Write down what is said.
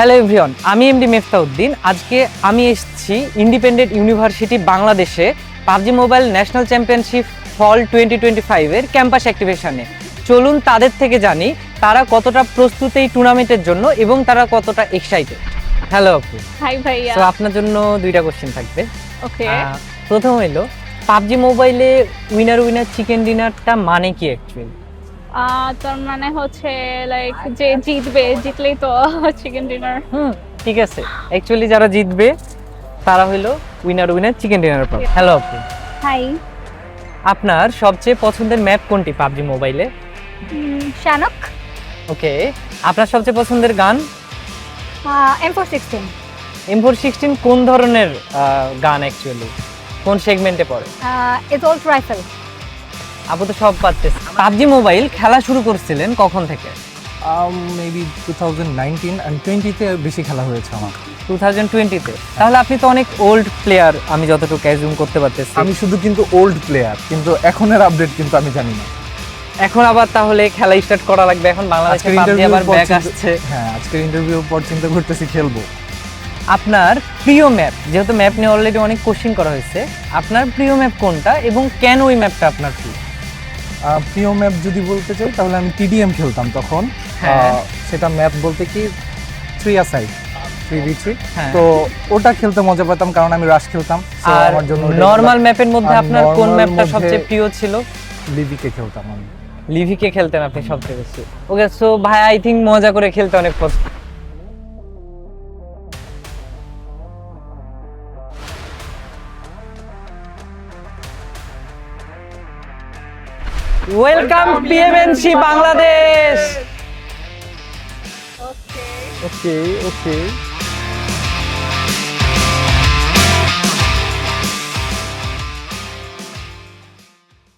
Hello everyone আমি MD Meftauddin. আজকে আমি এসেছি ইন্ডিপেন্ডেন্ট ইউনিভার্সিটি বাংলাদেশে PUBG mobile national championship fall twenty twenty ফাইভের ক্যাম্পাস অ্যাক্টিভেশনে। চলুন তাদের থেকে জানি তারা কতটা প্রস্তুত এই টুর্নামেন্টের জন্য এবং তারা কতটা এক্সাইটেড হ্যালো আপু। হাই ভাইয়া। তো আপনার জন্য দুইটা কোশ্চেন থাকবে। ওকে প্রথম হইল পাবজি মোবাইলে উইনার উইনার চিকেন ডিনারটা মানে কি অ্যাকচুয়ালি তার মানে হচ্ছে লাইক যে জিতবে জিতলেই তো চিকেন ডিনার হুম ঠিক আছে। অ্যাকচুয়ালি যারা জিতবে তারা হইল উইনার উইনার চিকেন ডিনার পাবে। হ্যালো আপু। হাই আপনার সবচেয়ে পছন্দের ম্যাপ কোনটি পাবজি মোবাইলে শানক ওকে আপনার সবচেয়ে পছন্দের গান? M four sixteen M four sixteen কোন ধরনের গান অ্যাকচুয়ালি কোন সেগমেন্টে পড়ে? ইজ ওল্ড রাইফেল আপু তো সব পারতেছে। পাবজি মোবাইল খেলা শুরু করছিলেন কখন থেকে? Maybe two thousand nineteen and টোয়েন্টিতে বেশি খেলা হয়েছে আমার। টু থাউজেন্ড টোয়েন্টিতে তাহলে আপনি তো অনেক ওল্ড প্লেয়ার আমি যতটুকু অ্যাজুম করতে পারতেছি। আমি শুধু কিন্তু ওল্ড প্লেয়ার কিন্তু এখনের আপডেট কিন্তু আমি জানি না। এখন আবার তাহলে খেলা স্টার্ট করা লাগবে। এখন বাংলাদেশে আজকের পাবজি আবার ব্যাক আসছে। হ্যাঁ আজকের ইন্টারভিউ পর চিন্তা করতেছি খেলব। আপনার প্রিয় ম্যাপ যেহেতু ম্যাপ নিয়ে অলরেডি অনেক কোশ্চিন করা হয়েছে আপনার প্রিয় ম্যাপ কোনটা এবং কেন ওই ম্যাপটা আপনার প্রিয়? প্রিয় ম্যাপ যদি বলতে চাই তাহলে আমি টিডিএম খেলতাম তখন। হ্যাঁ। সেটা ম্যাপ বলতে কি three side three V three হ্যাঁ। তো ওটা খেলতে মজা পেতাম কারণ আমি রাশ খেলতাম। আর নর্মাল ম্যাপের মধ্যে আপনার কোন ম্যাপটা সবচেয়ে প্রিয় ছিল? লিভিকে খেলতাম আমি। লিভিকে খেলতেন আপনি সবচেয়ে বেশি। ওকে সো ভাই আই থিঙ্ক মজা করে খেলতে অনেক পছন্দ welcome PMNC Bangladesh okay okay